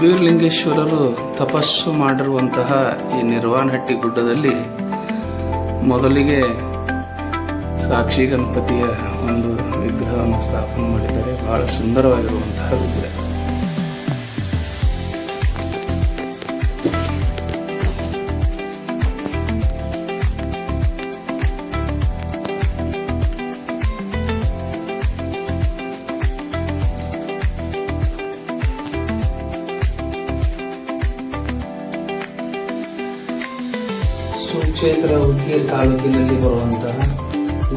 ಬೀರಲಿಂಗೇಶ್ವರರು ತಪಸ್ಸು ಮಾಡಿರುವಂತಹ ಈ ನಿರ್ವಾಣಹಟ್ಟಿ ಗುಡ್ಡದಲ್ಲಿ ಮೊದಲಿಗೆ ಸಾಕ್ಷಿ ಗಣಪತಿಯ ಒಂದು ವಿಗ್ರಹವನ್ನು ಸ್ಥಾಪನೆ ಮಾಡಿದ್ದಾರೆ. ಬಹಳ ಸುಂದರವಾಗಿರುವಂತಹ ವಿಗ್ರಹ. ಹುಕ್ಕೇರಿ ತಾಲೂಕಿನಲ್ಲಿ ಬರುವಂತಹ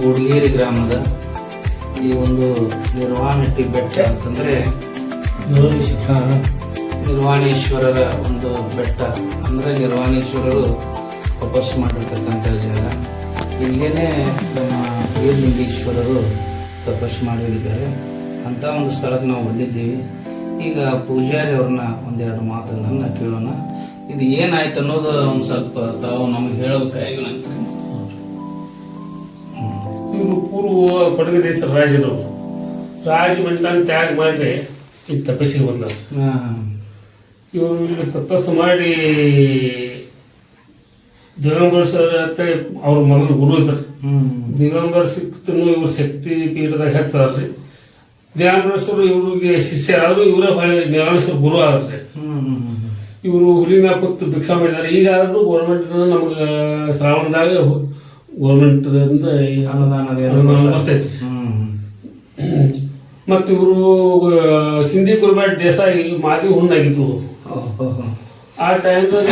ಗುಡ್ಗೇರಿ ಗ್ರಾಮದ ಈ ಒಂದು ನಿರ್ವಾಣಟ್ಟಿ ಬೆಟ್ಟ ಅಂತಂದ್ರೆ ನಿರ್ವಾಣೇಶ್ವರರ ಒಂದು ಬೆಟ್ಟ ಅಂದ್ರೆ ನಿರ್ವಾಣೇಶ್ವರರು ತಪಸ್ ಮಾಡಿರ್ತಕ್ಕಂಥ ಜಾಗ. ಇಲ್ಲೇನೆ ನಮ್ಮ ವೀರಲಿಂಗೇಶ್ವರರು ತಪಸ್ ಮಾಡಿದ್ದಾರೆ ಅಂತ ಒಂದು ಸ್ಥಳಕ್ಕೆ ನಾವು ಬಂದಿದ್ದೀವಿ. ಈಗ ಪೂಜಾರಿ ಅವ್ರನ್ನ ಒಂದೆರಡು ಮಾತುಗಳನ್ನ ಕೇಳೋಣ. ಇದು ಏನಾಯ್ತು ಅನ್ನೋದು ಒಂದು ಸ್ವಲ್ಪ ತಾವು ನಮ್ಗೆ ಹೇಳಬೇಕಾಗಿಲ್ಲ ಇವರು ಪೂರ್ವ ಕೊಡಗು ದೇಶದ ರಾಜರು. ರಾಜ ಮಂಡಲ ತ್ಯಾಗ ಮಾಡಿ ಈ ತಪಸ್ಸಿಗೆ ಬಂದ ಇವರು ಇಲ್ಲಿ ತಪಸ್ಸು ಮಾಡಿ ದಿಗಂಬರ ಸರ್ ಅಂತೇಳಿ ಅವ್ರ ಮೊದಲು ಗುರು ಇದ್ರು. ದಿಗಂಬರ ಸಿಕ್ತನು ಇವ್ರ ಶಕ್ತಿ ಪೀಠದಾಗ ಹೆಚ್ಚಾರ್ರಿ. ದಿಗಂಬರೇಶ್ವರ ಇವ್ರಿಗೆ ಶಿಷ್ಯ ಆದ್ರು ಇವರೇ ಭಾಳ ಜ್ಞಾನೇಶ್ವರ ಗುರು ಆದ್ರಿ. ಇವರು ಹುಲಿ ಮ್ಯಾಗ ಭಿಕ್ಷ ಭಿಕ್ಷಾ ಮಾಡಿದ್ದಾರೆ. ಈಗ ಆದ್ರೂ ಗೌರ್ಮೆಂಟ್ ನಮ್ಗೆ ಶ್ರಾವಣದಾಗ ಗೌರ್ಮೆಂಟ್ ಬರ್ತೈತಿ. ಮತ್ತು ಇವರು ಸಿಂಧಿ ಕುರ್ಬಾಟ್ ದೇಸಾಯಿ ಮಾದಿ ಹುಣ್ಣಾಗಿತ್ತು ಆ ಟೈಮ್ದಾಗ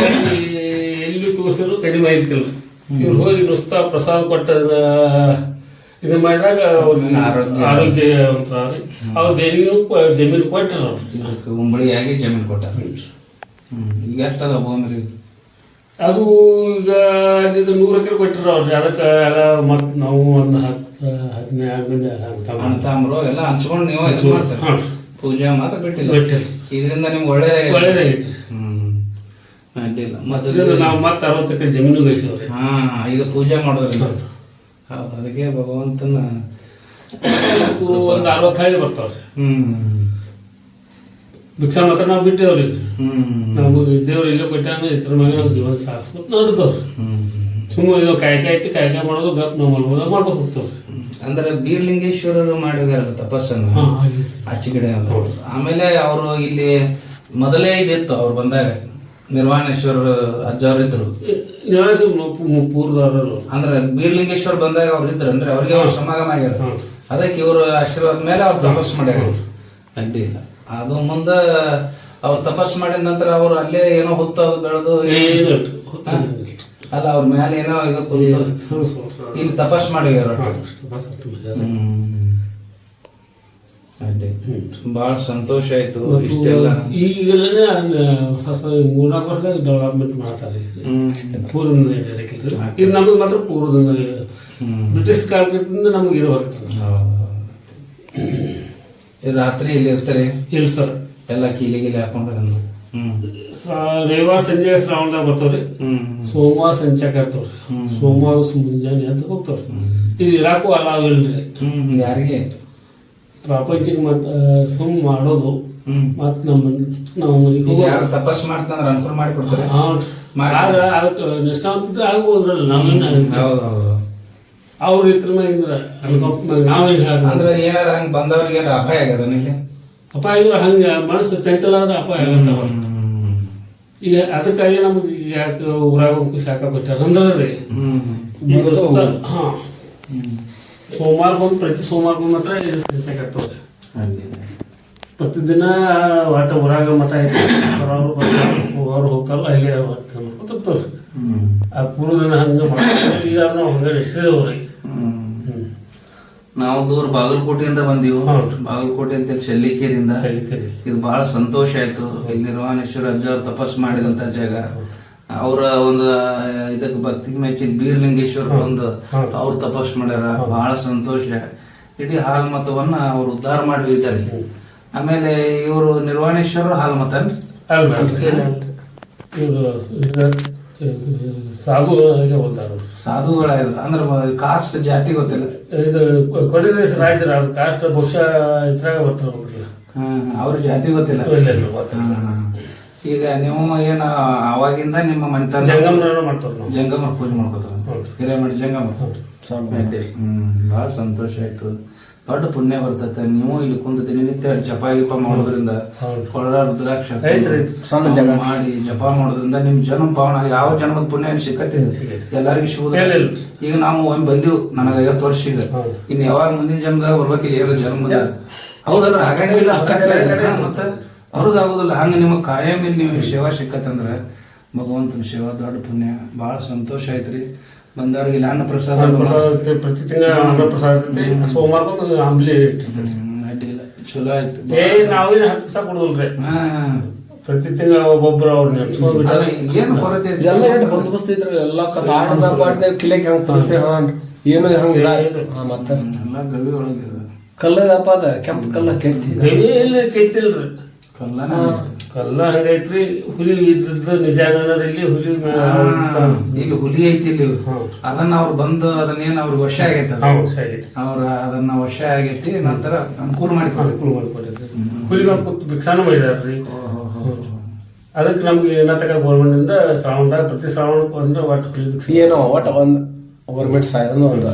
ಎಲ್ಲಿ ತೋರಿಸಿದ್ರು ಕಡಿಮೆ ಆಯ್ತಿಲ್ಲ ಇವ್ರು. ಹೋಗಿ ನುಸ್ತಾ ಪ್ರಸಾದ ಕೊಟ್ಟ ಇದು ಮಾಡಿದಾಗ ಅವ್ರಿಗೆ ಆರೋಗ್ಯ. ಆರೋಗ್ಯ ಅಂತಾರೆ ಅವ್ರ ದೇನಿಗೂ ಜಮೀನು ಕೊಟ್ಟರು ಉಂಬಳಿಯಾಗಿ ಜಮೀನು ಕೊಟ್ಟ ಈಗ ಎಷ್ಟದ ಭೂಮಿ? ಅದು ಈಗ ಇದು ನೂರು ಎಕರೆ ಕೊಟ್ಟಿರೋ ಅವ್ರಿ. ಅದಕ್ಕೆ ಎಲ್ಲ ಮತ್ತೆ ನಾವು ಒಂದು ಹತ್ತು ಹದಿನೈದು ಮಂದಿ ತಾಮ್ರ ಅಣ್ಣ ತಮ್ಮರು ಎಲ್ಲ ಹಂಚ್ಕೊಂಡು ನೀವು ಇದು ಮಾಡ್ತಾರೆ. ಹಾಂ. ಪೂಜೆ ಮಾತ್ರ ಬಿಟ್ಟಿಲ್ಲ. ಬಿಟ್ಟಿಲ್ಲ. ಇದರಿಂದ ನಿಮ್ಗೆ ಒಳ್ಳೇದಾಗೈತೆ ಒಳ್ಳೇದಾಗೈತಿ. ಹ್ಮ್. ಅಡ್ಡಿಲ್ಲ. ಮತ್ತೆ ನಾವು ಮತ್ತೆ ಅರವತ್ತು ಎಕರೆ ಜಮೀನು ಗಳಿಸಿವ್ರಿ ಹಾಂ ಇದು ಪೂಜೆ ಮಾಡೋದ್ರಿಂದ ಹೌದು. ಅದಕ್ಕೆ ಭಗವಂತನ ಒಂದು ಅರವತ್ತೈದು ಬರ್ತಾವ್ರಿ. ಹ್ಮ್. ಭಿಕ್ಷಾ ಮಾತ್ರ ನಾವು ಬಿಟ್ಟೇವ್ರಿ. ನಮಗೆ ಇದ್ದೇವ್ರು ಇಲ್ಲೇ ಕೊಟ್ಟಾನ ಇದ್ರ ಮ್ಯಾಗ ನಮ್ಮ ಜೀವನ ಸಾಗಿಸ್ಬೇಕು ನೋಡ್ತವ್ರಿ ಸುಮ್ಮನೆ ಇದು ಕಾಯ್ಕ ಐತಿ ಕಾಯ್ಕ ಮಾಡೋದು ಗಪ್ ನಾವು ಮಲ್ಬೋದ ಮಾಡ್ಬೋದು ಹೋಗ್ತವ್ರಿ. ಅಂದ್ರೆ ಬೀರ್ಲಿಂಗೇಶ್ವರರು ಮಾಡಿದಾರಲ್ಲ ತಪಸ್ಸನ್ನು ಆಚೆ ಕಡೆ ಆಮೇಲೆ ಅವರು ಇಲ್ಲಿ ಮೊದಲೇ ಇದಿತ್ತು ಅವ್ರು ಬಂದಾಗ. ನಿರ್ವಾಣೇಶ್ವರ ಅಜ್ಜವ್ರು ಇದ್ರು ಅಂದ್ರೆ ಬೀರ್ಲಿಂಗೇಶ್ವರ್ ಬಂದಾಗ ಅವ್ರು ಇದ್ರು ಅಂದ್ರೆ ಅವ್ರಿಗೆ ಅವ್ರ ಸಮಾಗಮ ಆಗ್ಯಾರ. ಅದಕ್ಕೆ ಇವರು ಆಶೀರ್ವಾದ ಮೇಲೆ ಅವ್ರು ತಪಸ್ಸು ಮಾಡ್ಯಾರ. ಅಡ್ಡಿ ಇಲ್ಲ ಅದು ಮುಂದ ಅವ್ರು ತಪಸ್ಸು ಮಾಡಿದ ನಂತರ ಅವ್ರು ಅಲ್ಲೇ ಏನೋ ಹುತ್ತೋದು ಬೆಳೆದು ಏನು ಹಾ? ಅಲ್ಲ ಅವ್ರ ಮೇಲೆ ಏನೋ ಇದು ಕುರಿತು ಇಲ್ಲಿ ತಪಸ್ ಮಾಡಿವ್ಯಾರ ಬಹಳ ಸಂತೋಷ ಆಯ್ತು ಇಷ್ಟೆಲ್ಲ. ಈಗಲೇ ಮೂರ್ನಾಲ್ಕು ವರ್ಷದಾಗ ಡೆವಲಪ್ಮೆಂಟ್ ಮಾಡ್ತಾರೆ ಪೂರ್ವದಿಂದ ಇದು ನಮಗೆ ಮಾತ್ರ ಪೂರ್ವದಿಂದ. ಬ್ರಿಟಿಷ್ ಕಾಲದಿಂದ ನಮಗೆ ಈ ರಾತ್ರಿ ಇಲ್ಲಿ ಇರ್ತಾರೆ? ಇಲ್ಲ ಸರ್. ಎಲ್ಲ ಕೀಲಿ ಗೀಲಿ ಹಾಕೊಂಡು ಹ್ಮ್. ರವಿವಾರ ಸಂಜೆ ಶ್ರಾವಣದಾಗ ಬರ್ತಾವ್ರಿ. ಹ್ಮ್. ಸೋಮವಾರ ಸಂಚಾಕ ಇರ್ತಾವ್ರಿ. ಸೋಮವಾರ ಮುಂಜಾನೆ ಅಂತ ಹೋಗ್ತಾವ್ರಿ. ಇದು ಇರಾಕು ಅಲಾವ್ ಇಲ್ರಿ. ಹ್ಮ್ ಯಾರಿಗೆ? ಪ್ರಾಪಂಚಿಕ ಮತ್ ಸುಮ್ ಮಾಡೋದು. ಹ್ಮ್. ಮತ್ ನಮ್ಮ ನಾವು ಮನೆಗೆ ಈಗ ಹೋಗೋ ಯಾರು ತಪಸ್ ಮಾಡ್ತಾರ ಅನುಕೂಲ ಮಾಡಿ. ಕೊಡ್ತಾರೆ. ಆಗ ಅದಕ್ಕೆ ನಿಷ್ಠಾವಂತಿದ್ರೆ ಆಗ್ಬೋದ್ರಲ್ಲ ನಮ್ಮ ಹೌದು ಹೌದು. ಅವ್ರ ಇದ್ರ ಮ್ಯಾಗಿಂದ್ರ ಅನ್ಕೊಂಡ್ ನಾವೇನ್ ಹೇಳ ಅಂದ್ರೆ ಏನಾರ ಹಂಗ ಬಂದವ್ರಿಗೆ ಏನಾರ ಅಪಾಯ ಆಗ್ಯದ ಅಪಾಯ ಇದ್ರೆ ಹಂಗ ಮನಸ್ಸು ಚಂಚಲ ಆದ್ರೆ ಅಪಾಯ ಆಗತ್ತಾವ ಈಗ ಅದಕ್ಕಾಗಿ ನಮಗೆ ಯಾಕೆ ಊರಾಗ ಹೋಗಿ ಶಾಖ ಬಿಟ್ಟಾರ ಅಂದ್ರೆ ಹಾ. ಸೋಮವಾರ ಬಂದು ಪ್ರತಿ ಸೋಮವಾರ ಬಂದು ಮಾತ್ರ ಪ್ರತಿದಿನ ಒಟ್ಟ ಊರಾಗ ಮಠ ಹೋಗೋರು ಹೋಗ್ತಾರೋ ಅಲ್ಲಿ ಹೋಗ್ತಾರೆ ಆ ಪೂರ್ವ ದಿನ ಹಂಗೆ ಮಾಡ್ತಾರೆ. ಈಗ ನಾವು ಹಂಗೆ ಎಷ್ಟೇ ಹ್ಮ್ ನಾವು ದೂರ ಬಾಗಲಕೋಟೆಯಿಂದ ಬಂದೀವು. ಬಾಗಲಕೋಟೆ ಅಂತ ಶೆಲ್ಲಿಕೇರಿಂದ ಕಲಿಕರಿ ಇದು ಬಹಳ ಸಂತೋಷ ಆಯ್ತು. ಇಲ್ಲಿ ನಿರ್ವಾಣೇಶ್ವರ ಅಜ್ಜ ಅವ್ರ ತಪಸ್ ಮಾಡಿದಂತ ಜಾಗ. ಅವರ ಒಂದು ಇದಕ್ಕೆ ಭಕ್ತಿ ಮೆಚ್ಚಿ ಬೀರ್ಲಿಂಗೇಶ್ವರ ಒಂದು ಅವ್ರು ತಪಸ್ ಮಾಡ್ಯಾರ. ಬಹಳ ಸಂತೋಷ. ಇಡೀ ಹಾಲ್ ಮತವನ್ನ ಅವ್ರು ಉದ್ಧಾರ ಮಾಡಿದ್ದಾರೆ ಆಮೇಲೆ ಇವರು ನಿರ್ವಾಣೇಶ್ವರ ಹಾಲ್ ಸಾಧು ಹೋಗ್ತಾರೆ. ಸಾಧುಗಳ ಅಂದ್ರೆ ಕಾಸ್ಟ್ ಜಾತಿ ಗೊತ್ತಿಲ್ಲ. ಇದು ಕೊಡಿ ದೇಶ ರಾಜ್ಯರ ಕಾಸ್ಟ್ ಬಹುಶಃ ಇದ್ರಾಗ ಬರ್ತಾರೆ ಹ್ಮ್ ಅವ್ರ ಜಾತಿ ಗೊತ್ತಿಲ್ಲ. ಇಲ್ಲ ಇಲ್ಲ ಗೊತ್ತಿಲ್ಲ. ಈಗ ನೀವು ಏನು ಅವಾಗಿಂದ ನಿಮ್ಮ ಮನೆತನ ಜಂಗಮರ ಮಾಡ್ತಾರೆ ನಾವು. ಜಂಗಮ ಪೂಜೆ ಮಾಡ್ಕೋತಾರೆ. ಹಿರೇಮಠ ಜಂಗಮರ ಹ್ಞೂ ಹ್ಮ್ ಬಹಳ ಸಂತೋಷ ಆಯ್ತು. ದೊಡ್ಡ ಪುಣ್ಯ ಬರ್ತೈತೆ. ನೀವು ಇಲ್ಲಿ ಕುಂತ ದಿನನಿತ್ಯ ಜಪ ಗಿಪ ಮಾಡೋದ್ರಿಂದ. ಕೊಳರ ರುದ್ರಾಕ್ಷ. ಮಾಡಿ ಜಪ ಮಾಡೋದ್ರಿಂದ ನಿಮ್ ಜನ್ಮ ಪಾವನ ಯಾವ ಜನ್ಮದ ಪುಣ್ಯ ಸಿಕ್ಕತ್ತೆ ಎಲ್ಲರಿಗೂ ಶುಭ. ಈಗ ನಾವು ಒಮ್ಮೆ ಬಂದಿವ್ ನನಗ ಐವತ್ತು ವರ್ಷ ಈಗ ಇನ್ನು ಇನ್ ಯಾವಾಗ ಮುಂದಿನ ಜನ್ಮದಾಗ ಬರ್ಬೇಕಿಲ್ಲ ಏನೋ ಜನ್ಮದ? ಹೌದಲ್ಲ ಹಾಗಾಗಿಲ್ಲ ಮತ್ತ ಅವ್ರದ್ದು ಆಗುದಿಲ್ಲ. ಹಂಗ ನಿಮಗೆ ಕಾಯಂ ಇಲ್ಲಿ ನಿಮಗೆ ಸೇವಾ ಸಿಕ್ಕತ್ತಂದ್ರ ಭಗವಂತನ ಸೇವಾ ದೊಡ್ಡ ಪುಣ್ಯ. ಬಹಳ ಸಂತೋಷ ಐತ್ರಿ ಬಂದವ್ರಿಗೆ ಇಲ್ಲಿ ಅನ್ನ ಪ್ರಸಾದ ಪ್ರಸಾದ ಇರ್ತೈತಿ, ಪ್ರತಿ ತಿಂಗಳ ಅನ್ನ ಪ್ರಸಾದ ಇರ್ತೈತಿ. ಸೋಮವಾರ ಅಂಬ್ಲಿ ಹ್ಮ್, ಅಡ್ಡಿಲ್ಲ ಚಲೋ ಆಯ್ತು. ಏ ನಾವೇನು ಹತ್ತು ದಿವಸ ಕೊಡುದಿಲ್ರಿ? ಪ್ರತಿ ತಿಂಗಳ ಒಬ್ಬೊಬ್ರು ಅವ್ರು ನೆನ್ಸ್ಕೊಂಡ್ ಏನು ಕೊರತೆ ಐತಿ? ಎಲ್ಲ ಎಷ್ಟು ಬಂದೋಬಸ್ತ್ ಇದ್ರಿ ಎಲ್ಲ ತಾಡದ ಪಾಡ್ದೇವ್ ಕಿಲೆಕ್ ಹೆಂಗ್ ತೋರಿಸಿ ಏನು ಹಂಗಿಲ್ಲ ಹಾ ಮತ್ತೆ? ಎಲ್ಲ ಗವಿ ಒಳಗಿದೆ ಕಲ್ಲದಪ್ಪ ಅದ ಕೆಂಪು ಕಲ್ಲ ಕೆತ್ತಿ. ಎಲ್ಲಿ ಕೈತಿಲ್ರಿ ಕಲ್ಲನ ಕಲ್ಲ ಹಂಗೈತ್ರಿ ಹುಲಿ ಇದ್ದದ್ದು ನಿಜ ಇಲ್ಲಿ ಹುಲಿ ಈಗ ಹುಲಿ ಐತಿ ಇಲ್ಲಿ. ಅದನ್ನ ಅವ್ರು ಬಂದು ಅದನ್ನೇನು ಅವ್ರ ವರ್ಷ ಆಗೈತೆ. ಅವ್ರ ಅದನ್ನ ವರ್ಷ ಆಗೈತಿ ನಂತರ ಅನುಕೂಲ ಮಾಡಿ ಅನುಕೂಲ ಮಾಡ್ಕೊಟ್ಟಿದ್ರಿ ಹುಲಿ ಕೂತು ಭಿಕ್ಷಾನು ಮಾಡಿದಾರ್ರಿ. ಅದಕ್ಕೆ ನಮ್ಗೆ ಏನತಕ ಗೌರ್ಮೆಂಟ್ ಇಂದ ಶ್ರಾವಣದಾಗ ಪ್ರತಿ ಸಾವಿರ ಬಂದ್ರೆ ಒಟ್ಟು ಏನೋ ಒಟ್ಟು ಒಂದ್ ಗೌರ್ಮೆಂಟ್ ಸಾಯದನು ಒಂದು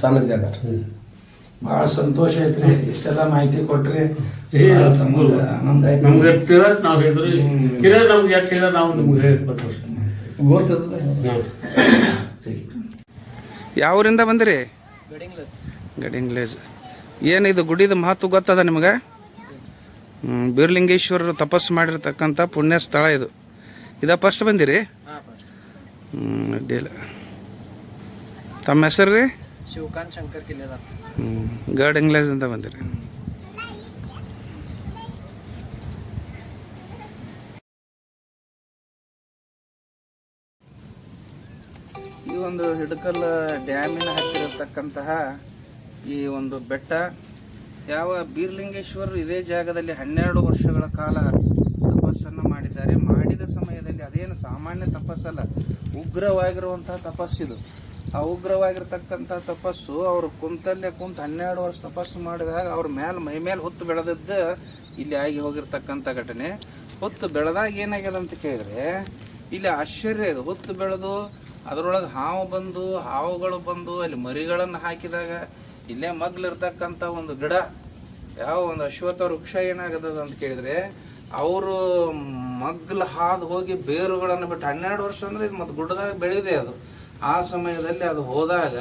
ಸಣ್ಣ ಜಾಗ. ಬಹಳ ಸಂತೋಷ ಐತ್ರಿ. ಇಷ್ಟೆಲ್ಲ ಮಾಹಿತಿ ಕೊಟ್ರಿ. ಆನಂದ ಆಯ್ತು ನಮ್ಗೆ ಎಷ್ಟು ಹೇಳಿದ್ರೆ ನಾವು ಹೇಳಿದ್ರಿ ಹಿರಿಯರು ನಮ್ಗೆ ಎಷ್ಟು ಹೇಳಿದ್ರೆ ನಾವು ನಿಮ್ಗೆ ಹೇಳ್ಕೊಟ್ರಿ ಯಾವ ಊರಿಂದ ಬಂದಿರಿ? ಗಡಿಂಗ್ಲೇಜ್. ಇದು ಗುಡಿದ ಮಹತ್ವ ಗೊತ್ತದ ನಿಮಗೆ? ಹ್ಮ್, ಬೀರ್ಲಿಂಗೇಶ್ವರರು ತಪಸ್ಸು ಮಾಡಿರ್ತಕ್ಕಂಥ ಪುಣ್ಯ ಸ್ಥಳ ಇದು. ಇದ ಫಸ್ಟ್ ಬಂದಿರಿ? ಹ್ಞೂ ಅಡ್ಡಿಲ್ಲ ತಮ್ಮ ಹೆಸರು ರೀ? ಶಿವಕಾಂತ್ ಶಂಕರ್ ಕಿಲ್ಲೆದಾರ ಹ್ಞೂ ಗಡ್ ಇಂಗ್ಲೇಜ್ ಅಂತ ಬಂದಿರಿ. ಈ ಒಂದು ಹಿಡಕಲ್ ಡ್ಯಾಮಿನ ಹತ್ತಿರತಕ್ಕಂತಹ ಈ ಒಂದು ಬೆಟ್ಟ ಯಾವ ಬೀರ್ಲಿಂಗೇಶ್ವರರು ಇದೇ ಜಾಗದಲ್ಲಿ ಹನ್ನೆರಡು ವರ್ಷಗಳ ಕಾಲ ತಪಸ್ಸನ್ನು ಮಾಡಿದ್ದಾರೆ. ಮಾಡಿದ ಸಮಯದಲ್ಲಿ ಅದೇನು ಸಾಮಾನ್ಯ ತಪಸ್ಸಲ್ಲ ಉಗ್ರವಾಗಿರುವಂತಹ ತಪಸ್ಸಿದು. ಉಗ್ರವಾಗಿರ್ತಕ್ಕಂಥ ತಪಸ್ಸು ಅವ್ರು ಕುಂತಲ್ಲೇ ಕುಂತ ಹನ್ನೆರಡು ವರ್ಷ ತಪಸ್ಸು ಮಾಡಿದಾಗ ಅವ್ರ ಮೇಲೆ ಮೈ ಮೇಲೆ ಹೊತ್ತು ಬೆಳೆದದ್ದು ಇಲ್ಲಿ ಆಗಿ ಹೋಗಿರ್ತಕ್ಕಂಥ ಘಟನೆ. ಹೊತ್ತು ಬೆಳೆದಾಗ ಏನಾಗ್ಯದ ಅಂತ ಕೇಳಿದ್ರೆ, ಇಲ್ಲಿ ಆಶ್ಚರ್ಯ ಇದೆ. ಹೊತ್ತು ಬೆಳೆದು ಅದರೊಳಗೆ ಹಾವು ಬಂದು, ಹಾವುಗಳು ಬಂದು ಅಲ್ಲಿ ಮರಿಗಳನ್ನು ಹಾಕಿದಾಗ ಇಲ್ಲೇ ಮಗ್ಲಿರ್ತಕ್ಕಂಥ ಒಂದು ಗಿಡ, ಯಾವ ಒಂದು ಅಶ್ವತ್ಥ ವೃಕ್ಷ ಏನಾಗದ ಅಂತ ಕೇಳಿದ್ರೆ, ಅವರು ಮಗ್ಲು ಹಾದು ಹೋಗಿ ಬೇರುಗಳನ್ನು ಬಿಟ್ಟು ಹನ್ನೆರಡು ವರ್ಷ ಅಂದ್ರೆ ಇದು ಮತ್ತೆ ಗುಡ್ಡದಾಗ ಬೆಳೆದಿದೆ ಅದು. ಆ ಸಮಯದಲ್ಲಿ ಅದು ಹೋದಾಗ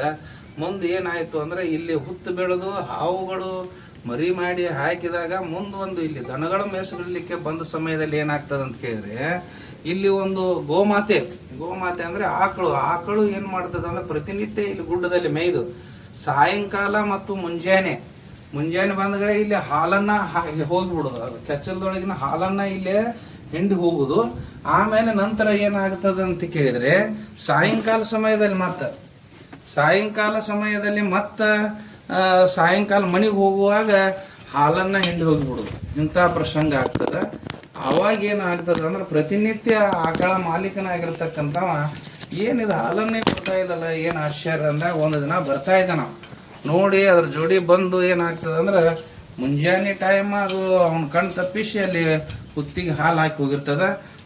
ಮುಂದೆ ಏನಾಯಿತು ಅಂದ್ರೆ ಇಲ್ಲಿ ಹುತ್ತು ಬೆಳೆದು ಹಾವುಗಳು ಮರಿ ಮಾಡಿ ಹಾಕಿದಾಗ ಮುಂದೆ ಒಂದು ಇಲ್ಲಿ ದನಗಳ ಮೇಸಲಿಕ್ಕೆ ಬಂದ ಸಮಯದಲ್ಲಿ ಏನಾಗ್ತದೆ ಅಂತ ಕೇಳಿದ್ರೆ ಇಲ್ಲಿ ಒಂದು ಗೋಮಾತೆ ಗೋಮಾತೆ ಅಂದರೆ ಆಕಳು. ಆಕಳು ಏನು ಮಾಡ್ತದೆ ಅಂದ್ರೆ ಪ್ರತಿನಿತ್ಯ ಇಲ್ಲಿ ಗುಡ್ಡದಲ್ಲಿ ಮೇಯ್ದು ಸಾಯಂಕಾಲ ಮತ್ತು ಮುಂಜಾನೆ ಮುಂಜಾನೆ ಬಂದಗಳೇ ಇಲ್ಲಿ ಹಾಲನ್ನು ಹೋಗಿಬಿಡೋದು. ಕೆಚ್ಚಲದೊಳಗಿನ ಹಾಲನ್ನು ಇಲ್ಲೇ ಹಿಂಡಿ ಹೋಗುದು, ಆಮೇಲೆ ನಂತರ ಏನಾಗ್ತದ ಅಂತ ಕೇಳಿದ್ರೆ, ಸಾಯಂಕಾಲ ಸಮಯದಲ್ಲಿ ಮತ್ತ. ಸಾಯಂಕಾಲ ಸಮಯದಲ್ಲಿ ಮತ್ತ ಸಾಯಂಕಾಲ ಮನೆಗೆ ಹೋಗುವಾಗ ಹಾಲನ್ನ ಹಿಂಡಿ ಹೋಗಿಬಿಡುದು. ಇಂಥ ಪ್ರಸಂಗ ಆಗ್ತದ. ಅವಾಗ ಏನಾಗ್ತದ ಅಂದ್ರೆ ಪ್ರತಿನಿತ್ಯ ಆಕಳ ಮಾಲೀಕನಾಗಿರ್ತಕ್ಕಂಥವ, ಏನಿದು ಹಾಲನ್ನೇ ಕೊಡ್ತಾ ಇಲ್ಲಲ್ಲ, ಏನು ಆಶ್ಚರ್ಯ ಅಂದಾಗ ಒಂದು ದಿನ ಬರ್ತಾ ಇದ್ದ ನಾವು. ನೋಡಿ ಅದ್ರ ಜೋಡಿ ಬಂದು ಏನಾಗ್ತದೆ ಅಂದ್ರೆ, ಮುಂಜಾನೆ ಟೈಮ್ ಅದು ಅವ್ನ ಕಣ್ ತಪ್ಪಿಸಿ ಅಲ್ಲಿ ಹುತ್ತಿಗೆ ಹಾಲು ಹಾಕಿ ಹೋಗಿರ್ತದ.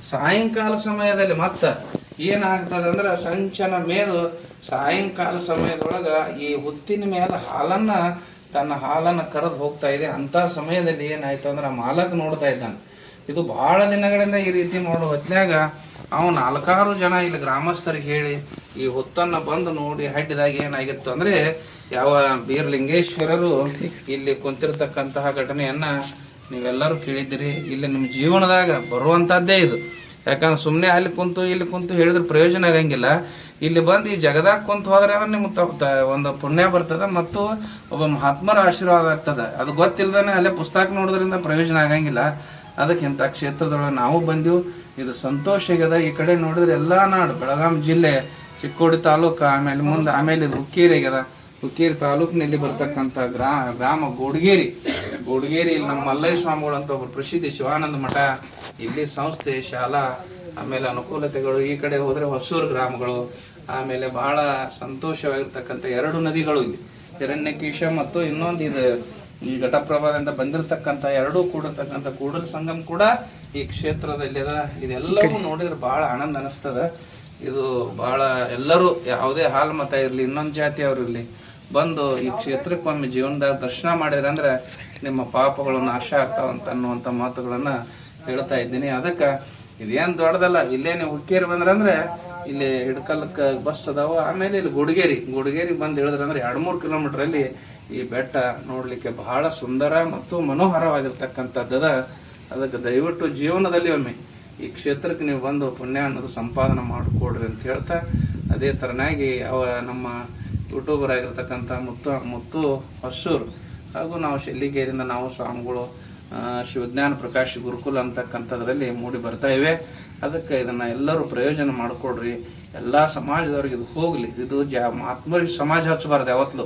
ಸಾಯಂಕಾಲ ಸಮಯದಲ್ಲಿ ಮತ್ತೆ ಏನಾಗ್ತದೆ ಅಂದ್ರೆ ಸಂಚನ ಮೇಲು ಸಾಯಂಕಾಲ ಸಮಯದೊಳಗ ಈ ಹುತ್ತಿನ ಮೇಲೆ ಹಾಲನ್ನ ತನ್ನ ಹಾಲನ್ನ ಕರೆದು ಹೋಗ್ತಾ ಇದೆ. ಅಂತ ಸಮಯದಲ್ಲಿ ಏನಾಯ್ತು ಅಂದ್ರೆ ಮಾಲಕ್ ನೋಡ್ತಾ ಇದ್ದಾನೆ. ಇದು ಬಹಳ ದಿನಗಳಿಂದ ಈ ರೀತಿ ಮಾಡೋ ಹೊತ್ನ್ಯಾಗ ಅವನು ನಾಲ್ಕಾರು ಜನ ಇಲ್ಲಿ ಗ್ರಾಮಸ್ಥರಿಗೆ ಹೇಳಿ ಈ ಹೊತ್ತನ್ನ ಬಂದು ನೋಡಿ ಹಡ್ಡಿದಾಗ ಏನಾಗಿತ್ತು ಅಂದ್ರೆ ಯಾವ ಬೀರ್ಲಿಂಗೇಶ್ವರರು ಇಲ್ಲಿ ಕುಂತಿರ್ತಕ್ಕಂತಹ ಘಟನೆಯನ್ನ ನೀವೆಲ್ಲರೂ ಕೇಳಿದ್ದೀರಿ, ಇಲ್ಲಿ ನಿಮ್ಮ ಜೀವನದಾಗ ಬರುವಂಥದ್ದೇ ಇದು. ಯಾಕಂದ್ರೆ ಸುಮ್ಮನೆ ಅಲ್ಲಿ ಕುಂತು ಇಲ್ಲಿ ಕುಂತು ಹೇಳಿದ್ರೆ ಪ್ರಯೋಜನ ಆಗಂಗಿಲ್ಲ. ಇಲ್ಲಿ ಬಂದು ಈ ಜಗದಾಗ ಕುಂತು ಹೋದ್ರೆ ನಿಮ್ಗೆ ಒಂದು ಪುಣ್ಯ ಬರ್ತದೆ ಮತ್ತು ಒಬ್ಬ ಮಹಾತ್ಮರ ಆಶೀರ್ವಾದ ಆಗ್ತದೆ. ಅದು ಗೊತ್ತಿಲ್ಲದೇ ಅಲ್ಲೇ ಪುಸ್ತಕ ನೋಡೋದ್ರಿಂದ ಪ್ರಯೋಜನ ಆಗಂಗಿಲ್ಲ. ಅದಕ್ಕೆ ಇಂಥ ಕ್ಷೇತ್ರದೊಳಗೆ ನಾವು ಬಂದೆವು. ಇದು ಸಂತೋಷ ಆಗ್ಯದ. ಈ ಕಡೆ ನೋಡಿದ್ರೆ ಎಲ್ಲಾ ನಾಡು, ಬೆಳಗಾಂ ಜಿಲ್ಲೆ, ಚಿಕ್ಕೋಡಿ ತಾಲೂಕು, ಆಮೇಲೆ ಮುಂದೆ ಆಮೇಲೆ ಇದು ಹುಕ್ಕೇರಿ ಆಗ್ಯದ. ಹುಕ್ಕೇರಿ ತಾಲೂಕಿನಲ್ಲಿ ಬರ್ತಕ್ಕಂಥ ಗ್ರಾ, ಗ್ರಾಮ ಗೋಡ್ಗೇರಿ. ಗೋಡ್ಗೇರಿ ಇಲ್ಲಿ ನಮ್ಮ ಮಲ್ಲಯ್ಯ ಸ್ವಾಮಿಗಳು ಅಂತ ಒಬ್ಬರು ಪ್ರಸಿದ್ಧಿ ಶಿವಾನಂದ ಮಠ. ಇಲ್ಲಿ ಸಂಸ್ಥೆ, ಶಾಲಾ, ಆಮೇಲೆ ಅನುಕೂಲತೆಗಳು ಈ ಕಡೆ ಹೋದ್ರೆ ಹೊಸೂರು ಗ್ರಾಮಗಳು. ಆಮೇಲೆ ಬಹಳ ಸಂತೋಷವಾಗಿರ್ತಕ್ಕಂಥ ಎರಡು ನದಿಗಳು ಇಲ್ಲಿ. ಹಿರಣ್ಯಕೇಶ ಮತ್ತು ಇನ್ನೊಂದು ಇದು, ಈ ಘಟಪ್ರಭಾದಿಂದ ಬಂದಿರತಕ್ಕಂತ ಎರಡೂ ಕೂಡತಕ್ಕಂಥ ಕೂಡಲ ಸಂಗಮ್ ಕೂಡ ಈ ಕ್ಷೇತ್ರದಲ್ಲಿ ಅದ. ಇದೆಲ್ಲವೂ ನೋಡಿದ್ರೆ ಬಹಳ ಆನಂದ ಅನಿಸ್ತದ. ಇದು ಬಹಳ ಎಲ್ಲರೂ ಯಾವುದೇ ಹಾಲ್ ಮತ ಇರಲಿ, ಇನ್ನೊಂದು ಜಾತಿ ಇರಲಿ ಬಂದು ಈ ಕ್ಷೇತ್ರಕ್ಕೊಮ್ಮೆ ಜೀವನದಾಗ ದರ್ಶನ ಮಾಡಿದ್ರೆ ಅಂದ್ರೆ ನಿಮ್ಮ ಪಾಪಗಳು ನಾಶ ಆಗ್ತಾವಂತ ಅನ್ನುವಂಥ ಮಾತುಗಳನ್ನ ಹೇಳ್ತಾ ಇದ್ದೀನಿ. ಅದಕ್ಕೆ ಇದೇನ್ ದೊಡ್ಡದಲ್ಲ, ಇಲ್ಲೇ ನೀವು ಹುಕ್ಕೇರಿ ಬಂದ್ರಂದ್ರೆ ಇಲ್ಲಿ ಹಿಡ್ಕಲ್ಕ ಬಸ್ ಅದಾವ, ಆಮೇಲೆ ಇಲ್ಲಿ ಗುಡಿಗೇರಿ. ಗುಡಿಗೇರಿ ಬಂದು ಹೇಳಿದ್ರೆ ಅಂದ್ರೆ ಎರಡು ಮೂರು ಕಿಲೋಮೀಟರ್ ಅಲ್ಲಿ ಈ ಬೆಟ್ಟ ನೋಡ್ಲಿಕ್ಕೆ ಬಹಳ ಸುಂದರ ಮತ್ತು ಮನೋಹರವಾಗಿರ್ತಕ್ಕಂಥದ್ದದ. ಅದಕ್ಕೆ ದಯವಿಟ್ಟು ಜೀವನದಲ್ಲಿ ಒಮ್ಮೆ ಈ ಕ್ಷೇತ್ರಕ್ಕೆ ನೀವು ಬಂದು ಪುಣ್ಯ ಅನ್ನೋದು ಸಂಪಾದನೆ ಮಾಡಿಕೊಡ್ರಿ ಅಂತ ಹೇಳ್ತಾ, ಅದೇ ತರನಾಗಿ ಅವ ನಮ್ಮ ಯೂಟ್ಯೂಬರ್ ಆಗಿರ್ತಕ್ಕಂಥ ಮುತ್ತು ಮುತ್ತು ಹೊಸೂರು ಹಾಗೂ ನಾವು ಶೆಲ್ಲಿಗೇರಿಂದ ನಾವು ಸ್ವಾಮಿಗಳು ಶಿವಜ್ಞಾನ ಪ್ರಕಾಶ್ ಗುರುಕುಲ ಅಂತಕ್ಕಂಥದ್ರಲ್ಲಿ ಮೂಡಿ ಬರ್ತಾ ಇವೆ. ಅದಕ್ಕೆ ಇದನ್ನ ಎಲ್ಲರೂ ಪ್ರಯೋಜನ ಮಾಡಿಕೊಡ್ರಿ. ಎಲ್ಲ ಸಮಾಜದವ್ರಿಗೆ ಇದು ಹೋಗಲಿ. ಇದು ಜಾ ಆತ್ಮರಿಗೆ ಸಮಾಜ ಹಚ್ಚಬಾರ್ದು ಯಾವತ್ತಲೂ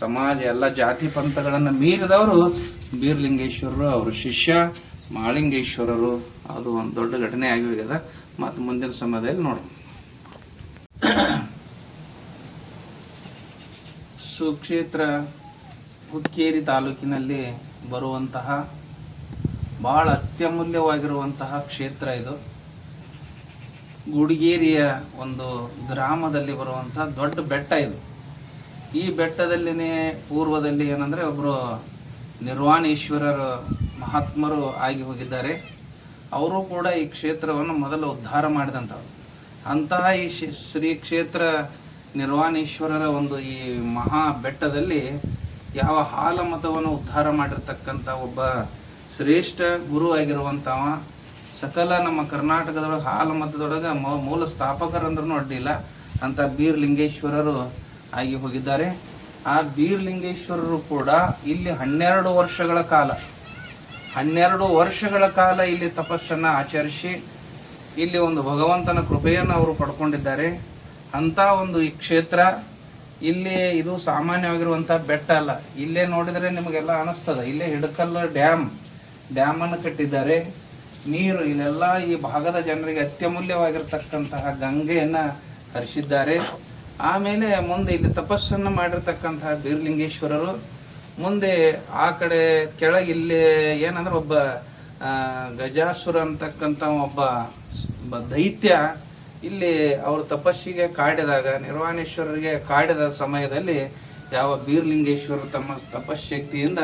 ಸಮಾಜ, ಎಲ್ಲ ಜಾತಿ ಪಂಥಗಳನ್ನು ಮೀರಿದವರು ಬೀರ್ಲಿಂಗೇಶ್ವರರು, ಅವರು ಶಿಷ್ಯ, ಮಾಳಿಂಗೇಶ್ವರರು. ಅದು ಒಂದು ದೊಡ್ಡ ಘಟನೆ ಆಗಿ ಹೋಗ್ಯದ ಮತ್ತು ಮುಂದಿನ ಸಮಯದಲ್ಲಿ ನೋಡೋಣ ಸುಕ್ಷೇತ್ರ ಹುಕ್ಕೇರಿ ತಾಲೂಕಿನಲ್ಲಿ ಬರುವಂತಹ ಬಹಳ ಅತ್ಯಮೂಲ್ಯವಾಗಿರುವಂತಹ ಕ್ಷೇತ್ರ ಇದು. ಗುಡಿಗೇರಿಯ ಒಂದು ಗ್ರಾಮದಲ್ಲಿ ಬರುವಂತಹ ದೊಡ್ಡ ಬೆಟ್ಟ ಇದು. ಈ ಬೆಟ್ಟದಲ್ಲಿನೇ ಪೂರ್ವದಲ್ಲಿ ಏನಂದ್ರೆ ಒಬ್ಬರು ನಿರ್ವಾಣೇಶ್ವರರು ಮಹಾತ್ಮರು ಆಗಿ ಹೋಗಿದ್ದಾರೆ. ಅವರು ಕೂಡ ಈ ಕ್ಷೇತ್ರವನ್ನು ಮೊದಲು ಉದ್ಧಾರ ಮಾಡಿದಂಥವ್ರು. ಅಂತಹ ಈ ಶ್ರೀ ಕ್ಷೇತ್ರ ನಿರ್ವಾಣೇಶ್ವರರ ಒಂದು ಈ ಮಹಾ ಬೆಟ್ಟದಲ್ಲಿ ಯಾವ ಹಾಲ ಮತವನ್ನು ಉದ್ಧಾರ ಮಾಡಿರ್ತಕ್ಕಂಥ ಒಬ್ಬ ಶ್ರೇಷ್ಠ ಗುರು ಆಗಿರುವಂಥವ, ಸಕಲ ನಮ್ಮ ಕರ್ನಾಟಕದೊಳಗೆ ಹಾಲ ಮತದೊಳಗೆ ಮೂ- ಮೂಲ ಸ್ಥಾಪಕರಂದ್ರೂ ಅಡ್ಡಿಲ್ಲ ಅಂತ ಬೀರ್ಲಿಂಗೇಶ್ವರರು ಆಗಿ ಹೋಗಿದ್ದಾರೆ. ಆ ಬೀರ್ಲಿಂಗೇಶ್ವರರು ಕೂಡ ಇಲ್ಲಿ ಹನ್ನೆರಡು ವರ್ಷಗಳ ಕಾಲ, ಹನ್ನೆರಡು ವರ್ಷಗಳ ಕಾಲ ಇಲ್ಲಿ ತಪಸ್ಸನ್ನ ಆಚರಿಸಿ ಇಲ್ಲಿ ಒಂದು ಭಗವಂತನ ಕೃಪೆಯನ್ನು ಅವರು ಪಡ್ಕೊಂಡಿದ್ದಾರೆ. ಅಂತ ಒಂದು ಈ ಕ್ಷೇತ್ರ, ಇಲ್ಲಿ ಇದು ಸಾಮಾನ್ಯವಾಗಿರುವಂತ ಬೆಟ್ಟ ಅಲ್ಲ. ಇಲ್ಲೇ ನೋಡಿದ್ರೆ ನಿಮಗೆಲ್ಲ ಅನಿಸ್ತದೆ. ಇಲ್ಲೇ ಹಿಡಕಲ್ ಡ್ಯಾಮ್ ಡ್ಯಾಮ್ ಅನ್ನು ಕಟ್ಟಿದ್ದಾರೆ. ನೀರು, ಇಲ್ಲೆಲ್ಲ ಈ ಭಾಗದ ಜನರಿಗೆ ಅತ್ಯಮೂಲ್ಯವಾಗಿರ್ತಕ್ಕಂತಹ ಗಂಗೆಯನ್ನ ಹರಿಸಿದ್ದಾರೆ. ಆಮೇಲೆ ಮುಂದೆ ಇಲ್ಲಿ ತಪಸ್ಸನ್ನು ಮಾಡಿರ್ತಕ್ಕಂತಹ ಬೀರ್ಲಿಂಗೇಶ್ವರರು. ಮುಂದೆ ಆ ಕಡೆ ಕೆಳಗೆ ಇಲ್ಲಿ ಏನಂದ್ರೆ ಒಬ್ಬ ಗಜಾಸುರ ಅಂತಕ್ಕಂಥ ಒಬ್ಬ ದೈತ್ಯ ಇಲ್ಲಿ ಅವ್ರ ತಪಸ್ಸಿಗೆ ಕಾಡಿದಾಗ, ನಿರ್ವಾಣೇಶ್ವರರಿಗೆ ಕಾಡಿದ ಸಮಯದಲ್ಲಿ ಯಾವ ಬೀರ್ಲಿಂಗೇಶ್ವರ ತಮ್ಮ ತಪಶಕ್ತಿಯಿಂದ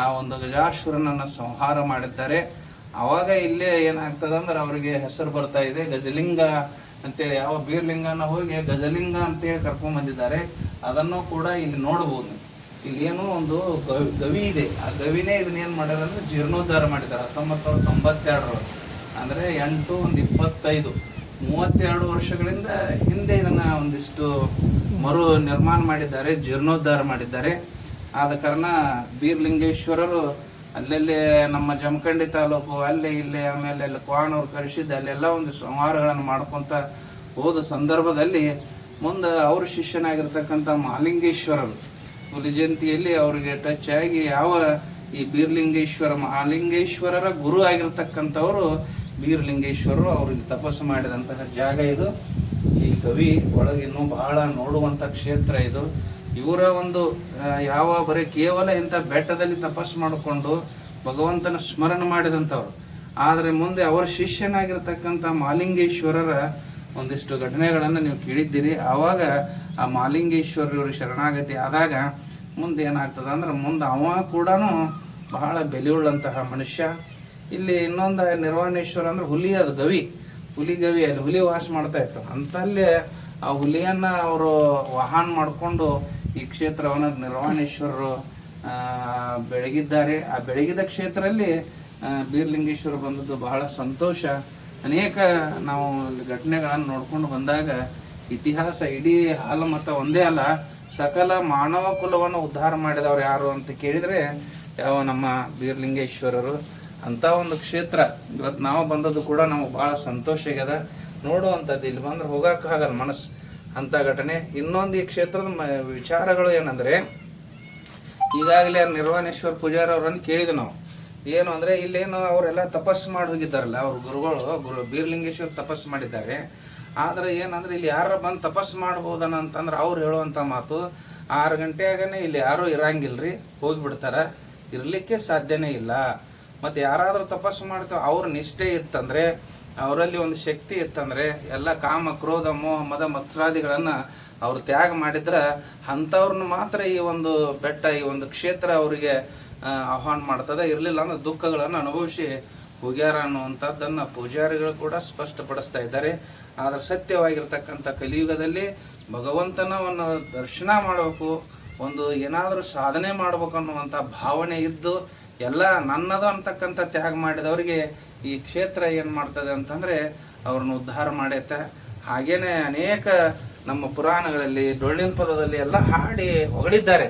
ಆ ಒಂದು ಗಜಾಶ್ವರನನ್ನು ಸಂಹಾರ ಮಾಡಿದ್ದಾರೆ. ಅವಾಗ ಇಲ್ಲೇ ಏನಾಗ್ತದೆ ಅಂದ್ರೆ ಅವರಿಗೆ ಹೆಸರು ಬರ್ತಾ ಇದೆ, ಗಜಲಿಂಗ ಅಂತೇಳಿ. ಯಾವ ಬೀರ್ಲಿಂಗನ ಹೋಗಿ ಗಜಲಿಂಗ ಅಂತೇಳಿ ಕರ್ಕೊಂಡ್ ಬಂದಿದ್ದಾರೆ. ಅದನ್ನು ಕೂಡ ಇಲ್ಲಿ ನೋಡಬಹುದು ಇಲ್ಲಿ ಏನೋ ಒಂದು ಗವಿ ಇದೆ. ಆ ಗವಿನೇ ಇದನ್ನ ಏನ್ ಮಾಡ್ಯಾರ ಅಂದ್ರೆ ಜೀರ್ಣೋದ್ಧಾರ ಮಾಡಿದ್ದಾರೆ. ಹತ್ತೊಂಬತ್ತು ಸಾವಿರದ ತೊಂಬತ್ತೆರಡರೊಳಗೆ. ಅಂದ್ರೆ ಎಂಟು ಒಂದು ಇಪ್ಪತ್ತೈದು. ಮೂವತ್ತೆರಡು ವರ್ಷಗಳಿಂದ ಹಿಂದೆ ಇದನ್ನ ಒಂದಿಷ್ಟು ಮರು ನಿರ್ಮಾಣ ಮಾಡಿದ್ದಾರೆ, ಜೀರ್ಣೋದ್ಧಾರ ಮಾಡಿದ್ದಾರೆ. ಆದ ಕಾರಣ ಬೀರ್ಲಿಂಗೇಶ್ವರರು ಅಲ್ಲಲ್ಲಿ ನಮ್ಮ ಜಮಖಂಡಿ ತಾಲೂಕು, ಅಲ್ಲಿ ಇಲ್ಲಿ, ಆಮೇಲೆ ಅಲ್ಲಿ ಕ್ವಾನೂರು ಕರೆಸಿದ್ದು, ಅಲ್ಲೆಲ್ಲ ಒಂದು ಸಂಹಾರಗಳನ್ನು ಮಾಡ್ಕೊಂತ ಹೋದ ಸಂದರ್ಭದಲ್ಲಿ ಮುಂದೆ ಅವ್ರ ಶಿಷ್ಯನಾಗಿರ್ತಕ್ಕಂಥ ಮಹಾಲಿಂಗೇಶ್ವರರು ಹುಲಿ ಜಯಂತಿಯಲ್ಲಿ ಅವರಿಗೆ ಟಚ್ ಆಗಿ ಯಾವ ಈ ಬೀರ್ಲಿಂಗೇಶ್ವರ ಮಹಾಲಿಂಗೇಶ್ವರರ ಗುರು ಆಗಿರ್ತಕ್ಕಂಥವರು ಬೀರ್ಲಿಂಗೇಶ್ವರರು ಅವ್ರಿಗೆ ತಪಸ್ಸು ಮಾಡಿದಂತಹ ಜಾಗ ಇದು. ಈ ಕವಿ ಒಳಗೆ ಇನ್ನೂ ಬಹಳ ನೋಡುವಂತ ಕ್ಷೇತ್ರ ಇದು. ಇವರ ಒಂದು ಯಾವ ಬರೀ ಕೇವಲ ಇಂಥ ಬೆಟ್ಟದಲ್ಲಿ ತಪಸ್ಸು ಮಾಡಿಕೊಂಡು ಭಗವಂತನ ಸ್ಮರಣೆ ಮಾಡಿದಂಥವ್ರು. ಆದರೆ ಮುಂದೆ ಅವರ ಶಿಷ್ಯನಾಗಿರ್ತಕ್ಕಂಥ ಮಾಲಿಂಗೇಶ್ವರರ ಒಂದಿಷ್ಟು ಘಟನೆಗಳನ್ನು ನೀವು ಕೇಳಿದ್ದೀರಿ. ಆವಾಗ ಆ ಮಾಲಿಂಗೇಶ್ವರ ಇವರು ಶರಣಾಗತಿ ಆದಾಗ ಮುಂದೆ ಏನಾಗ್ತದೆ ಅಂದ್ರೆ ಮುಂದೆ ಅವ ಕೂಡ ಬಹಳ ಬೆಲೆಯುಳ್ಳಂತಹ ಮನುಷ್ಯ. ಇಲ್ಲಿ ಇನ್ನೊಂದು ನಿರ್ವಾಣೇಶ್ವರ ಅಂದ್ರೆ ಹುಲಿ, ಅದು ಗವಿ. ಹುಲಿ ಗವಿ, ಅಲ್ಲಿ ಹುಲಿ ವಾಸ ಮಾಡ್ತಾ ಇತ್ತು. ಅಂತಲ್ಲಿ ಆ ಹುಲಿಯನ್ನ ಅವರು ವಾಹನ ಮಾಡಿಕೊಂಡು ಈ ಕ್ಷೇತ್ರವನ್ನು ನಿರ್ವಾಣೇಶ್ವರರು ಬೆಳಗಿದ್ದಾರೆ. ಆ ಬೆಳಗಿದ ಕ್ಷೇತ್ರದಲ್ಲಿ ಬೀರ್ಲಿಂಗೇಶ್ವರ ಬಂದದ್ದು ಬಹಳ ಸಂತೋಷ. ಅನೇಕ ನಾವು ಘಟನೆಗಳನ್ನು ನೋಡ್ಕೊಂಡು ಬಂದಾಗ ಇತಿಹಾಸ ಇಡೀ ಹಾಲಮತ ಒಂದೇ ಅಲ್ಲ, ಸಕಲ ಮಾನವ ಕುಲವನ್ನು ಉದ್ಧಾರ ಮಾಡಿದವರು ಯಾರು ಅಂತ ಕೇಳಿದ್ರೆ, ಯಾವ ನಮ್ಮ ಬೀರ್ಲಿಂಗೇಶ್ವರರು. ಅಂತ ಒಂದು ಕ್ಷೇತ್ರ. ಇವತ್ತು ನಾವು ಬಂದದ್ದು ಕೂಡ ನಮಗೆ ಬಹಳ ಸಂತೋಷ ಆಗ್ಯದ. ನೋಡುವಂಥದ್ದು ಇಲ್ಲಿ ಬಂದ್ರೆ ಹೋಗಕ್ಕಾಗಲ್ಲ ಮನಸ್ಸು. ಅಂತ ಘಟನೆ. ಇನ್ನೊಂದು ಈ ಕ್ಷೇತ್ರದ ವಿಚಾರಗಳು ಏನಂದ್ರೆ, ಈಗಾಗಲೇ ನಿರ್ವಾಣೇಶ್ವರ ಪೂಜಾರಿ ಅವರನ್ನು ಕೇಳಿದ್ವಿ ನಾವು. ಏನು ಅಂದ್ರೆ, ಇಲ್ಲೇನು ಅವರೆಲ್ಲ ತಪಸ್ಸು ಮಾಡಿ ಹೋಗಿದ್ದಾರಲ್ಲ, ಅವ್ರ ಗುರುಗಳು, ಗುರು ಬೀರ್ಲಿಂಗೇಶ್ವರ ತಪಸ್ಸು ಮಾಡಿದ್ದಾರೆ. ಆದ್ರೆ ಏನಂದ್ರೆ, ಇಲ್ಲಿ ಯಾರು ಬಂದು ತಪಸ್ಸು ಮಾಡ್ಬೋದನ ಅಂತಂದ್ರೆ ಅವ್ರು ಹೇಳುವಂತ ಮಾತು, ಆರು ಗಂಟೆಯಾಗನೇ ಇಲ್ಲಿ ಯಾರೂ ಇರಂಗಿಲ್ಲ ರೀ ಹೋಗಿಬಿಡ್ತಾರೆ. ಇರಲಿಕ್ಕೆ ಸಾಧ್ಯನೇ ಇಲ್ಲ. ಮತ್ತೆ ಯಾರಾದರೂ ತಪಸ್ಸು ಮಾಡ್ತೇವೆ, ಅವ್ರ ನಿಷ್ಠೆ ಇತ್ತಂದರೆ, ಅವರಲ್ಲಿ ಒಂದು ಶಕ್ತಿ ಇತ್ತಂದರೆ, ಎಲ್ಲ ಕಾಮ, ಕ್ರೋಧ, ಮೋಹ, ಮದ ಮತ್ಸರಾದಿಗಳನ್ನು ಅವರು ತ್ಯಾಗ ಮಾಡಿದ್ರೆ, ಅಂಥವ್ರನ್ನ ಮಾತ್ರ ಈ ಒಂದು ಬೆಟ್ಟ, ಈ ಒಂದು ಕ್ಷೇತ್ರ ಅವರಿಗೆ ಆಹ್ವಾನ ಮಾಡ್ತದೆ. ಇರಲಿಲ್ಲ ಅಂದ್ರೆ ದುಃಖಗಳನ್ನು ಅನುಭವಿಸಿ ಹೋಗ್ಯಾರ ಅನ್ನುವಂಥದ್ದನ್ನು ಪೂಜಾರಿಗಳು ಕೂಡ ಸ್ಪಷ್ಟಪಡಿಸ್ತಾ ಇದ್ದಾರೆ. ಆದರೆ ಸತ್ಯವಾಗಿರ್ತಕ್ಕಂಥ ಕಲಿಯುಗದಲ್ಲಿ ಭಗವಂತನವನ್ನು ದರ್ಶನ ಮಾಡಬೇಕು, ಒಂದು ಏನಾದರೂ ಸಾಧನೆ ಮಾಡ್ಬೇಕು ಅನ್ನುವಂಥ ಭಾವನೆ ಇದ್ದು ಎಲ್ಲ ನನ್ನದು ಅಂತಕ್ಕಂಥ ತ್ಯಾಗ ಮಾಡಿದವರಿಗೆ ಈ ಕ್ಷೇತ್ರ ಏನು ಮಾಡ್ತದೆ ಅಂತಂದ್ರೆ ಅವ್ರನ್ನ ಉದ್ಧಾರ ಮಾಡೈತೆ. ಹಾಗೇನೆ ಅನೇಕ ನಮ್ಮ ಪುರಾಣಗಳಲ್ಲಿ ಡೊಳ್ಳಿನ ಪದದಲ್ಲಿ ಎಲ್ಲ ಹಾಡಿ ಹೊಗಳಿದ್ದಾರೆ.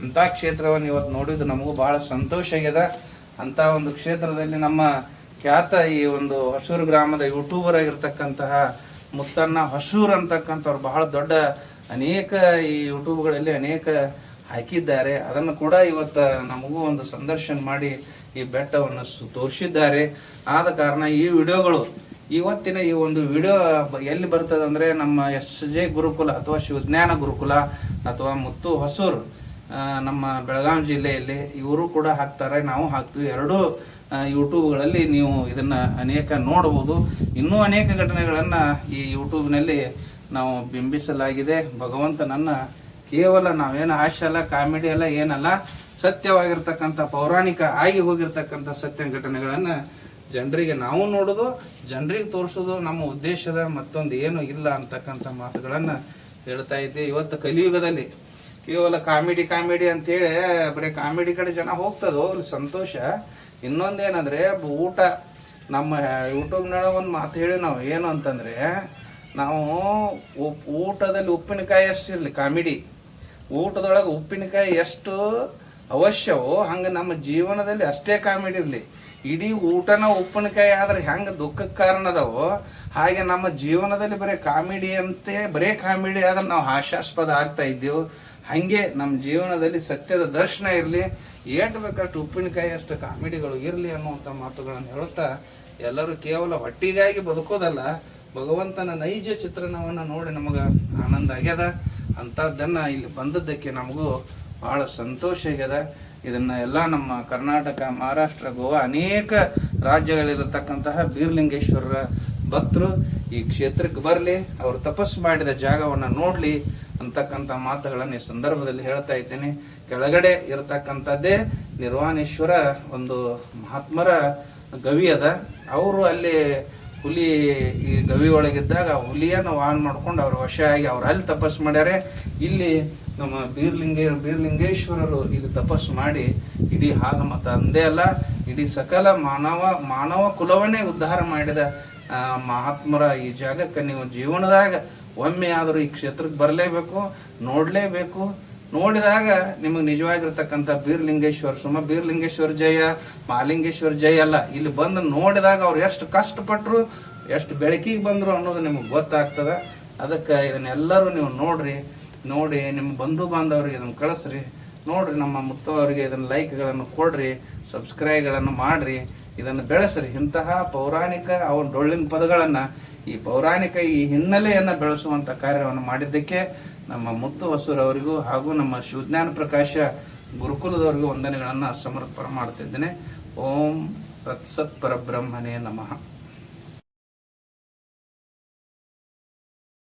ಅಂಥ ಕ್ಷೇತ್ರವನ್ನು ಇವತ್ತು ನೋಡಿದ್ದು ನಮಗೂ ಬಹಳ ಸಂತೋಷ ಆಗ್ಯದ ಅಂತ ಒಂದು ಕ್ಷೇತ್ರದಲ್ಲಿ ನಮ್ಮ ಖ್ಯಾತ ಈ ಒಂದು ಹೊಸೂರು ಗ್ರಾಮದ ಯೂಟ್ಯೂಬರ್ ಆಗಿರ್ತಕ್ಕಂತಹ ಮುತ್ತನ್ನ ಹೊಸೂರ್ ಅಂತಕ್ಕಂಥವ್ರು ಬಹಳ ದೊಡ್ಡ ಅನೇಕ ಈ ಯೂಟ್ಯೂಬ್ಗಳಲ್ಲಿ ಅನೇಕ ಹಾಕಿದ್ದಾರೆ. ಅದನ್ನು ಕೂಡ ಇವತ್ತು ನಮಗೂ ಒಂದು ಸಂದರ್ಶನ ಮಾಡಿ ಈ ಬೆಟ್ಟವನ್ನು ತೋರಿಸಿದ್ದಾರೆ. ಆದ ಕಾರಣ ಈ ವಿಡಿಯೋಗಳು, ಇವತ್ತಿನ ಈ ಒಂದು ವಿಡಿಯೋ ಎಲ್ಲಿ ಬರ್ತದೆ ಅಂದ್ರೆ ನಮ್ಮ ಎಸ್ ಜೆ ಗುರುಕುಲ ಅಥವಾ ಶಿವಜ್ಞಾನ ಗುರುಕುಲ ಅಥವಾ ಮುತ್ತು ಹೊಸೂರು ನಮ್ಮ ಬೆಳಗಾವಿ ಜಿಲ್ಲೆಯಲ್ಲಿ ಇವರು ಕೂಡ ಹಾಕ್ತಾರೆ. ನಾವು ಹಾಕ್ತೀವಿ. ಎರಡೂ ಯೂಟ್ಯೂಬ್ಗಳಲ್ಲಿ ನೀವು ಇದನ್ನ ಅನೇಕ ನೋಡಬಹುದು. ಇನ್ನೂ ಅನೇಕ ಘಟನೆಗಳನ್ನು ಈ ಯೂಟ್ಯೂಬ್ನಲ್ಲಿ ನಾವು ಬಿಂಬಿಸಲಾಗಿದೆ. ಭಗವಂತನನ್ನ ಕೇವಲ ನಾವೇನು ಹಾಸ್ಯ ಅಲ್ಲ, ಕಾಮಿಡಿ ಅಲ್ಲ, ಏನಲ್ಲ, ಸತ್ಯವಾಗಿರ್ತಕ್ಕಂಥ ಪೌರಾಣಿಕ ಆಗಿ ಹೋಗಿರ್ತಕ್ಕಂಥ ಸತ್ಯ ಘಟನೆಗಳನ್ನ ಜನರಿಗೆ ನಾವು ನೋಡೋದು, ಜನರಿಗೆ ತೋರಿಸೋದು, ನಮ್ಮ ಉದ್ದೇಶದ ಮತ್ತೊಂದು ಏನು ಇಲ್ಲ ಅಂತಕ್ಕಂಥ ಮಾತುಗಳನ್ನ ಹೇಳ್ತಾ ಇದ್ದೆ ಇವತ್ತು ಕಲಿಯುಗದಲ್ಲಿ. ಕೇವಲ ಕಾಮಿಡಿ ಕಾಮಿಡಿ ಅಂತೇಳಿ, ಬರೀ ಕಾಮಿಡಿ ಕಡೆ ಜನ ಹೋಗ್ತದೋ, ಅಲ್ಲಿ ಸಂತೋಷ. ಇನ್ನೊಂದೇನಂದ್ರೆ ಊಟ. ನಮ್ಮ ಯೂಟ್ಯೂಬ್ನಾಗ ಒಂದು ಮಾತು ಹೇಳಿ ನಾವು, ಏನು ಅಂತಂದ್ರೆ, ನಾವು ಊಟದಲ್ಲಿ ಉಪ್ಪಿನಕಾಯಿ ಅಷ್ಟಿರಲಿ, ಕಾಮಿಡಿ. ಊಟದೊಳಗೆ ಉಪ್ಪಿನಕಾಯಿ ಎಷ್ಟು ಅವಶ್ಯವೋ ಹಂಗೆ ನಮ್ಮ ಜೀವನದಲ್ಲಿ ಅಷ್ಟೇ ಕಾಮಿಡಿ ಇರಲಿ. ಇಡೀ ಊಟನ ಉಪ್ಪಿನಕಾಯಿ ಆದ್ರೆ ಹೆಂಗೆ ದುಃಖಕ್ಕೆ ಕಾರಣ ಅದಾವೋ, ಹಾಗೆ ನಮ್ಮ ಜೀವನದಲ್ಲಿ ಬರೀ ಕಾಮಿಡಿ ಅಂತೆ, ಬರೇ ಕಾಮಿಡಿ ಆದ್ರೆ ನಾವು ಹಾಸ್ಯಾಸ್ಪದ ಆಗ್ತಾ ಇದ್ದೀವಿ, ಹಂಗೆ ನಮ್ಮ ಜೀವನದಲ್ಲಿ ಸತ್ಯದ ದರ್ಶನ ಇರಲಿ. ಏಟ್ ಬೇಕಷ್ಟು ಉಪ್ಪಿನಕಾಯಿ ಅಷ್ಟು ಕಾಮಿಡಿಗಳು ಇರಲಿ ಅನ್ನುವಂಥ ಮಾತುಗಳನ್ನು ಹೇಳುತ್ತಾ ಎಲ್ಲರೂ ಕೇವಲ ಹೊಟ್ಟಿಗಾಗಿ ಬದುಕೋದಲ್ಲ, ಭಗವಂತನ ನೈಜ ಚಿತ್ರಣವನ್ನು ನೋಡಿ ನಮಗೆ ಆನಂದ ಆಗ್ಯದ. ಅಂಥದ್ದನ್ನ ಇಲ್ಲಿ ಬಂದದ್ದಕ್ಕೆ ನಮಗೂ ಬಹಳ ಸಂತೋಷ ಆಗ್ಯದ. ಇದನ್ನ ಎಲ್ಲ ನಮ್ಮ ಕರ್ನಾಟಕ, ಮಹಾರಾಷ್ಟ್ರ, ಗೋವಾ ಅನೇಕ ರಾಜ್ಯಗಳಲ್ಲಿರತಕ್ಕಂತಹ ಬೀರ್ಲಿಂಗೇಶ್ವರರ ಭಕ್ತರು ಈ ಕ್ಷೇತ್ರಕ್ಕೆ ಬರಲಿ, ಅವರು ತಪಸ್ಸು ಮಾಡಿದ ಜಾಗವನ್ನು ನೋಡಲಿ ಅಂತಕ್ಕಂಥ ಮಾತುಗಳನ್ನು ಈ ಸಂದರ್ಭದಲ್ಲಿ ಹೇಳ್ತಾ ಇದ್ದೇನೆ. ಕೆಳಗಡೆ ಇರತಕ್ಕಂಥದ್ದೇ ನಿರ್ವಾಣೇಶ್ವರ ಒಂದು ಮಹಾತ್ಮರ ಗವಿ ಅದ. ಅವರು ಅಲ್ಲಿ ಹುಲಿ ಈ ಗವಿ ಒಳಗಿದ್ದಾಗ ಹುಲಿಯನ್ನ ವಾಹನ ಮಾಡ್ಕೊಂಡು ಅವ್ರ ವಶ ಆಗಿ ಅವ್ರು ಅಲ್ಲಿ ತಪಸ್ಸು ಮಾಡ್ಯಾರೆ. ಇಲ್ಲಿ ನಮ್ಮ ಬೀರ್ಲಿಂಗೇ, ಬೀರ್ಲಿಂಗೇಶ್ವರರು ಇಲ್ಲಿ ತಪಸ್ಸು ಮಾಡಿ ಇಡೀ ಹಾಗಮತ ಅಂದೇ ಅಲ್ಲ, ಇಡೀ ಸಕಲ ಮಾನವ ಮಾನವ ಕುಲವನ್ನೇ ಉದ್ಧಾರ ಮಾಡಿದ ಮಹಾತ್ಮರ ಈ ಜಾಗಕ್ಕೆ ನೀವು ಜೀವನದಾಗ ಒಮ್ಮೆ ಆದರೂ ಈ ಕ್ಷೇತ್ರಕ್ಕೆ ಬರಲೇಬೇಕು, ನೋಡಲೇಬೇಕು. ನೋಡಿದಾಗ ನಿಮಗೆ ನಿಜವಾಗಿರ್ತಕ್ಕಂಥ ಬೀರ್ಲಿಂಗೇಶ್ವರ ಸುಮ್ಮ ಬೀರ್ಲಿಂಗೇಶ್ವರ ಜಯ, ಮಾಲಿಂಗೇಶ್ವರ ಜಯ ಅಲ್ಲ. ಇಲ್ಲಿ ಬಂದು ನೋಡಿದಾಗ ಅವ್ರು ಎಷ್ಟು ಕಷ್ಟಪಟ್ಟರು ಎಷ್ಟು ಬೆಳಕಿಗೆ ಬಂದರು ಅನ್ನೋದು ನಿಮಗೆ ಗೊತ್ತಾಗ್ತದ. ಅದಕ್ಕೆ ಇದನ್ನೆಲ್ಲರೂ ನೀವು ನೋಡ್ರಿ. ನೋಡಿ ನಿಮ್ಮ ಬಂಧು ಬಾಂಧವರಿಗೆ ಇದನ್ನು ಕಳಿಸ್ರಿ. ನೋಡ್ರಿ ನಮ್ಮ ಮುತ್ತವರಿಗೆ ಇದನ್ನ ಲೈಕ್ಗಳನ್ನು ಕೊಡ್ರಿ, ಸಬ್ಸ್ಕ್ರೈಬ್ಗಳನ್ನು ಮಾಡ್ರಿ. ಇದನ್ನು ಬೆಳೆಸ್ರಿ. ಇಂತಹ ಪೌರಾಣಿಕ ಅವ್ರ ಡೊಳ್ಳಿನ ಪದಗಳನ್ನು ಈ ಪೌರಾಣಿಕ ಈ ಹಿನ್ನೆಲೆಯನ್ನು ಬೆಳೆಸುವಂಥ ಕಾರ್ಯವನ್ನು ಮಾಡಿದ್ದಕ್ಕೆ ನಮ್ಮ ಮುತ್ತು ಹೊಸೂರವರಿಗೂ ಹಾಗೂ ನಮ್ಮ ಶಿವಜ್ಞಾನ ಪ್ರಕಾಶ ಗುರುಕುಲದವರಿಗೂ ವಂದನೆಗಳನ್ನು ಸಮರ್ಪಣೆ ಮಾಡ್ತಿದ್ದೇನೆ ಓಂ ತತ್ಸತ್ ಪರಬ್ರಹ್ಮನೇ ನಮಃ.